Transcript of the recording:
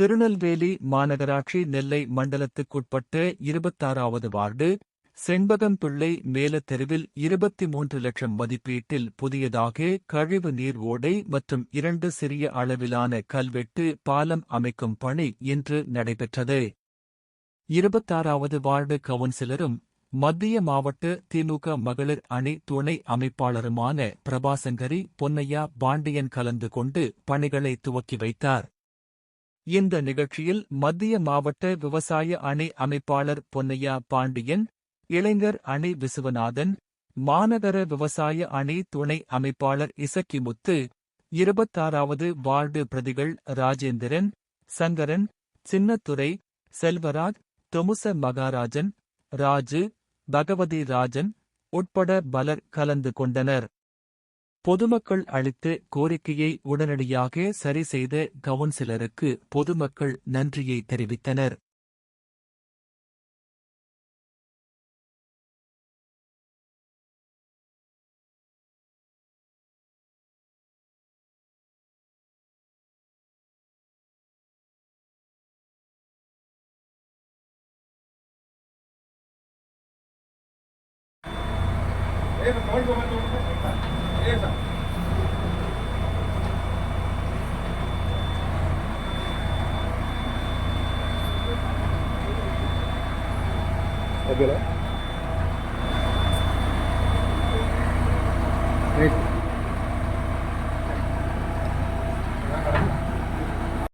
திருநெல்வேலி மாநகராட்சி நெல்லை மண்டலத்துக்குட்பட்ட இருபத்தாறாவது வார்டு செண்பகம் பிள்ளை மேலத்தெருவில் இருபத்தி மூன்று லட்சம் மதிப்பீட்டில் புதியதாக கழிவு நீர் ஓடை மற்றும் இரண்டு சிறிய அளவிலான கல்வெட்டு பாலம் அமைக்கும் பணி இன்று நடைபெற்றது. இருபத்தாறாவது வார்டு கவுன்சிலரும் மத்திய மாவட்ட திமுக மகளிர் அணி துணை அமைப்பாளருமான பிரபாசங்கரி பொன்னையா பாண்டியன் கலந்து கொண்டு பணிகளை துவக்கி வைத்தார். இந்த நிகழ்ச்சியில் மத்திய மாவட்ட விவசாய அணி அமைப்பாளர் பொன்னையா பாண்டியன் இளைஞர் அணி விசுவநாதன் மாநகர விவசாய அணி துணை அமைப்பாளர் இசக்கிமுத்து இருபத்தாறாவது வார்டு பிரதிகள் ராஜேந்திரன் சங்கரன் சின்னத்துரை செல்வராஜ் தொமுச மகாராஜன் ராஜு பகவதி ராஜன் உட்பட பலர் கலந்து கொண்டனர். பொதுமக்கள் அளித்த கோரிக்கையை உடனடியாக சரி செய்த கவுன்சிலருக்கு பொதுமக்கள் நன்றியை தெரிவித்தனர். Abela. Thank you.